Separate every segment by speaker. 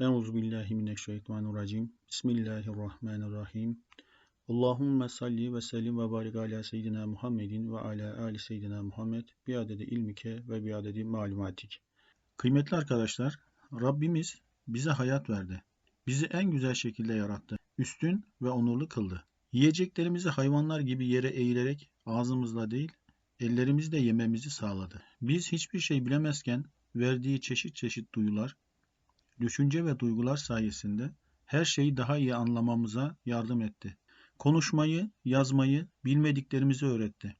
Speaker 1: Euzu billahi mineşşeytanirracim. Bismillahirrahmanirrahim. Allahumme salli ve sellim ve barik ala seyyidina Muhammedin ve ala ali seyyidina Muhammed bi adedi ilmike ve bi adedi malumatik. Kıymetli arkadaşlar, Rabbimiz bize hayat verdi. Bizi en güzel şekilde yarattı. Üstün ve onurlu kıldı. Yiyeceklerimizi hayvanlar gibi yere eğilerek ağzımızla değil, ellerimizle yememizi sağladı. Biz hiçbir şey bilemezken verdiği çeşit çeşit duyular, düşünce ve duygular sayesinde her şeyi daha iyi anlamamıza yardım etti. Konuşmayı, yazmayı, bilmediklerimizi öğretti.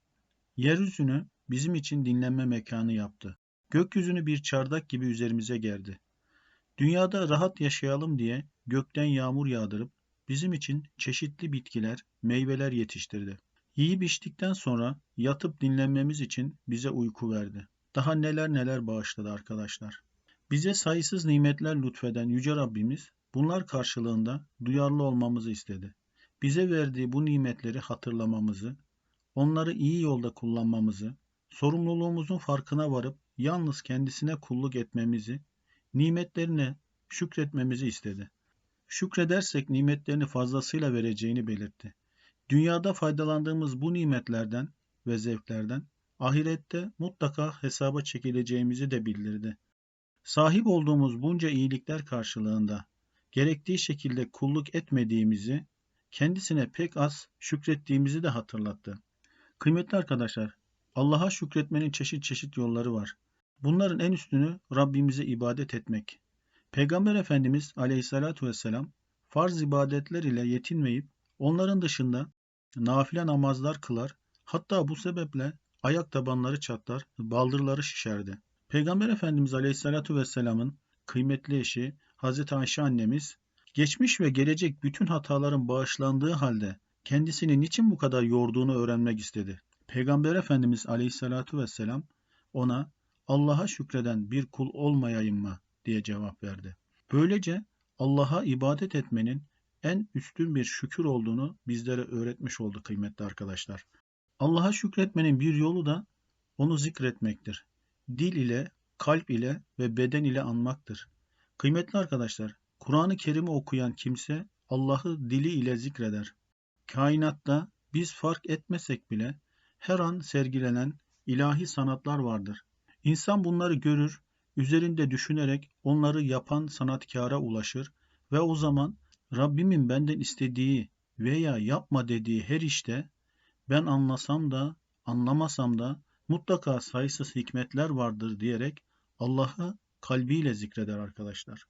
Speaker 1: Yeryüzünü bizim için dinlenme mekanı yaptı. Gökyüzünü bir çardak gibi üzerimize gerdi. Dünyada rahat yaşayalım diye gökten yağmur yağdırıp bizim için çeşitli bitkiler, meyveler yetiştirdi. Yiyip içtikten sonra yatıp dinlenmemiz için bize uyku verdi. Daha neler neler bağışladı arkadaşlar. Bize sayısız nimetler lütfeden Yüce Rabbimiz bunlar karşılığında duyarlı olmamızı istedi. Bize verdiği bu nimetleri hatırlamamızı, onları iyi yolda kullanmamızı, sorumluluğumuzun farkına varıp yalnız kendisine kulluk etmemizi, nimetlerine şükretmemizi istedi. Şükredersek nimetlerini fazlasıyla vereceğini belirtti. Dünyada faydalandığımız bu nimetlerden ve zevklerden ahirette mutlaka hesaba çekileceğimizi de bildirdi. Sahip olduğumuz bunca iyilikler karşılığında gerektiği şekilde kulluk etmediğimizi, kendisine pek az şükrettiğimizi de hatırlattı. Kıymetli arkadaşlar, Allah'a şükretmenin çeşit çeşit yolları var. Bunların en üstünü Rabbimize ibadet etmek. Peygamber Efendimiz aleyhissalatu vesselam farz ibadetler ile yetinmeyip onların dışında nafile namazlar kılar, hatta bu sebeple ayak tabanları çatlar, baldırları şişerdi. Peygamber Efendimiz Aleyhisselatü Vesselam'ın kıymetli eşi Hazreti Ayşe annemiz, geçmiş ve gelecek bütün hataların bağışlandığı halde kendisini niçin bu kadar yorduğunu öğrenmek istedi. Peygamber Efendimiz Aleyhisselatü Vesselam ona Allah'a şükreden bir kul olmayayım mı diye cevap verdi. Böylece Allah'a ibadet etmenin en üstün bir şükür olduğunu bizlere öğretmiş oldu kıymetli arkadaşlar. Allah'a şükretmenin bir yolu da onu zikretmektir. Dil ile, kalp ile ve beden ile anmaktır. Kıymetli arkadaşlar, Kur'an-ı Kerim'i okuyan kimse Allah'ı dili ile zikreder. Kainatta biz fark etmesek bile her an sergilenen ilahi sanatlar vardır. İnsan bunları görür, üzerinde düşünerek onları yapan sanatkara ulaşır ve o zaman Rabbimin benden istediği veya yapma dediği her işte ben anlasam da anlamasam da mutlaka sayısız hikmetler vardır diyerek Allah'ı kalbiyle zikreder arkadaşlar.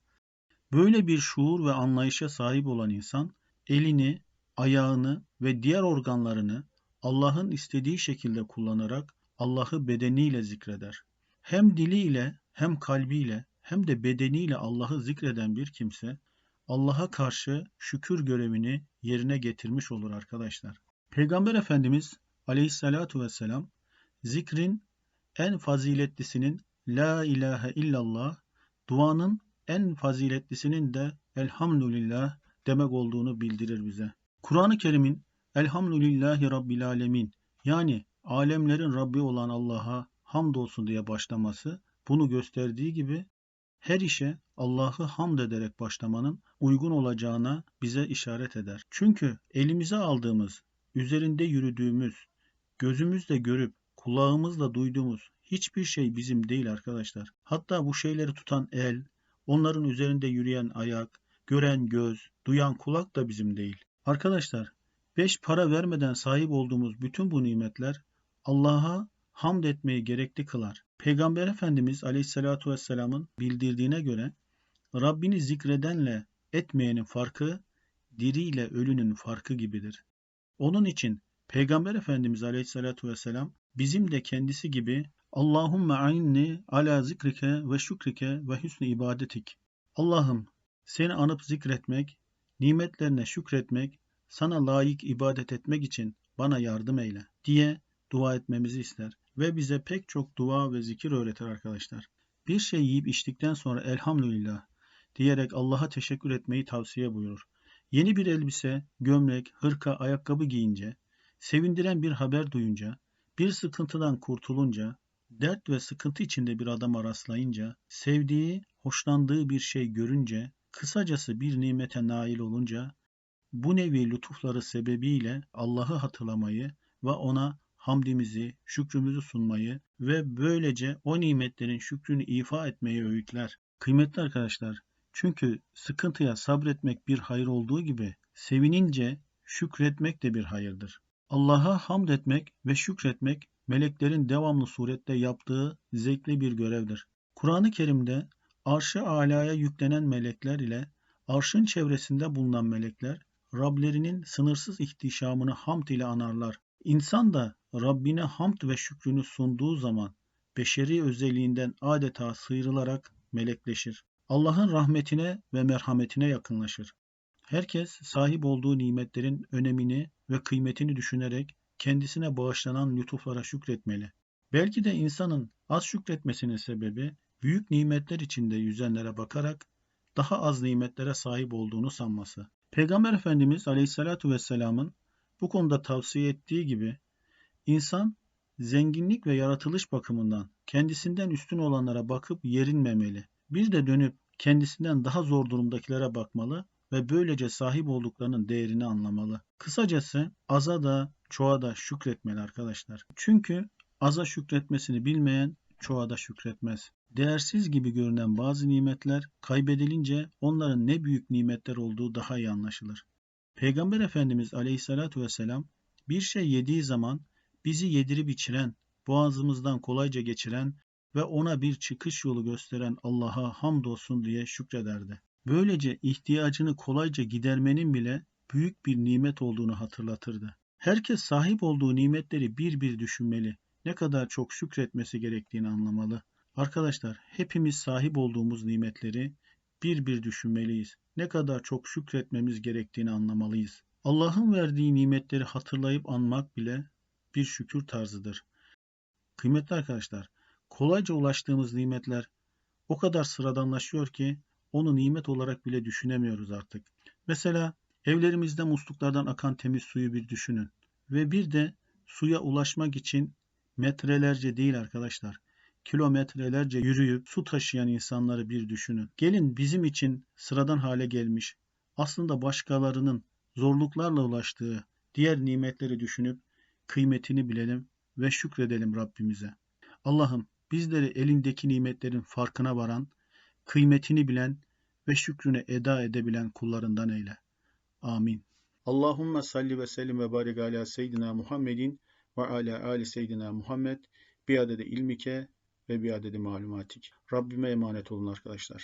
Speaker 1: Böyle bir şuur ve anlayışa sahip olan insan elini, ayağını ve diğer organlarını Allah'ın istediği şekilde kullanarak Allah'ı bedeniyle zikreder. Hem diliyle hem kalbiyle hem de bedeniyle Allah'ı zikreden bir kimse Allah'a karşı şükür görevini yerine getirmiş olur arkadaşlar. Peygamber Efendimiz aleyhissalatu vesselam zikrin en faziletlisinin La ilahe illallah, duanın en faziletlisinin de Elhamdülillah demek olduğunu bildirir bize. Kur'an-ı Kerim'in Elhamdülillahi Rabbil Alemin yani alemlerin Rabbi olan Allah'a hamdolsun diye başlaması bunu gösterdiği gibi her işe Allah'ı hamd ederek başlamanın uygun olacağına bize işaret eder. Çünkü elimize aldığımız, üzerinde yürüdüğümüz, gözümüzle görüp kulağımızla duyduğumuz hiçbir şey bizim değil arkadaşlar. Hatta bu şeyleri tutan el, onların üzerinde yürüyen ayak, gören göz, duyan kulak da bizim değil. Arkadaşlar, beş para vermeden sahip olduğumuz bütün bu nimetler Allah'a hamd etmeyi gerekli kılar. Peygamber Efendimiz Aleyhisselatü Vesselam'ın bildirdiğine göre Rabbini zikredenle etmeyenin farkı diri ile ölünün farkı gibidir. Onun için Peygamber Efendimiz Aleyhisselatü Vesselam bizim de kendisi gibi Allahümme aynni ala zikrike ve şükrike ve hüsnü ibadetik. Allah'ım seni anıp zikretmek, nimetlerine şükretmek, sana layık ibadet etmek için bana yardım eyle diye dua etmemizi ister ve bize pek çok dua ve zikir öğretir arkadaşlar. Bir şey yiyip içtikten sonra elhamdülillah diyerek Allah'a teşekkür etmeyi tavsiye buyurur. Yeni bir elbise, gömlek, hırka, ayakkabı giyince, sevindiren bir haber duyunca, bir sıkıntıdan kurtulunca, dert ve sıkıntı içinde bir adama rastlayınca, sevdiği, hoşlandığı bir şey görünce, Kısacası bir nimete nail olunca bu nevi lütufları sebebiyle Allah'ı hatırlamayı ve ona hamdimizi, şükrümüzü sunmayı ve böylece o nimetlerin şükrünü ifa etmeyi öğütler. Kıymetli arkadaşlar, çünkü sıkıntıya sabretmek bir hayır olduğu gibi sevinince şükretmek de bir hayırdır. Allah'a hamd etmek ve şükretmek meleklerin devamlı surette yaptığı zevkli bir görevdir. Kur'an-ı Kerim'de arşı alaya yüklenen melekler ile arşın çevresinde bulunan melekler Rablerinin sınırsız ihtişamını hamd ile anarlar. İnsan da Rabbine hamd ve şükrünü sunduğu zaman beşeri özelliğinden adeta sıyrılarak melekleşir. Allah'ın rahmetine ve merhametine yakınlaşır. Herkes sahip olduğu nimetlerin önemini ve kıymetini düşünerek kendisine bağışlanan lütuflara şükretmeli. Belki de insanın az şükretmesinin sebebi büyük nimetler içinde yüzenlere bakarak daha az nimetlere sahip olduğunu sanması. Peygamber Efendimiz Aleyhisselatü Vesselam'ın bu konuda tavsiye ettiği gibi insan zenginlik ve yaratılış bakımından kendisinden üstün olanlara bakıp yerinmemeli. Bir de dönüp kendisinden daha zor durumdakilere bakmalı ve böylece sahip olduklarının değerini anlamalı. Kısacası aza da çoğa da şükretmeli arkadaşlar. Çünkü aza şükretmesini bilmeyen çoğa da şükretmez. Değersiz gibi görünen bazı nimetler kaybedilince onların ne büyük nimetler olduğu daha iyi anlaşılır. Peygamber Efendimiz Aleyhisselatü Vesselam bir şey yediği zaman bizi yedirip içiren, boğazımızdan kolayca geçiren ve ona bir çıkış yolu gösteren Allah'a hamdolsun diye şükrederdi. Böylece ihtiyacını kolayca gidermenin bile büyük bir nimet olduğunu hatırlatırdı. Herkes sahip olduğu nimetleri bir bir düşünmeli, ne kadar çok şükretmesi gerektiğini anlamalı. Arkadaşlar hepimiz sahip olduğumuz nimetleri bir bir düşünmeliyiz. Ne kadar çok şükretmemiz gerektiğini anlamalıyız. Allah'ın verdiği nimetleri hatırlayıp anmak bile bir şükür tarzıdır. Kıymetli arkadaşlar, kolayca ulaştığımız nimetler o kadar sıradanlaşıyor ki onu nimet olarak bile düşünemiyoruz artık. Mesela evlerimizde musluklardan akan temiz suyu bir düşünün. Ve bir de suya ulaşmak için metrelerce değil arkadaşlar, kilometrelerce yürüyüp su taşıyan insanları bir düşünün. Gelin bizim için sıradan hale gelmiş, aslında başkalarının zorluklarla ulaştığı diğer nimetleri düşünüp kıymetini bilelim ve şükredelim Rabbimize. Allah'ım bizleri elindeki nimetlerin farkına varan, kıymetini bilen ve şükrüne eda edebilen kullarından eyle. Amin. Allahümme salli ve sellim ve barik ala seyyidina Muhammedin ve ala ali seyyidina Muhammed bi adede ilmike ve bir adedi malumatik. Rabbime emanet olun arkadaşlar.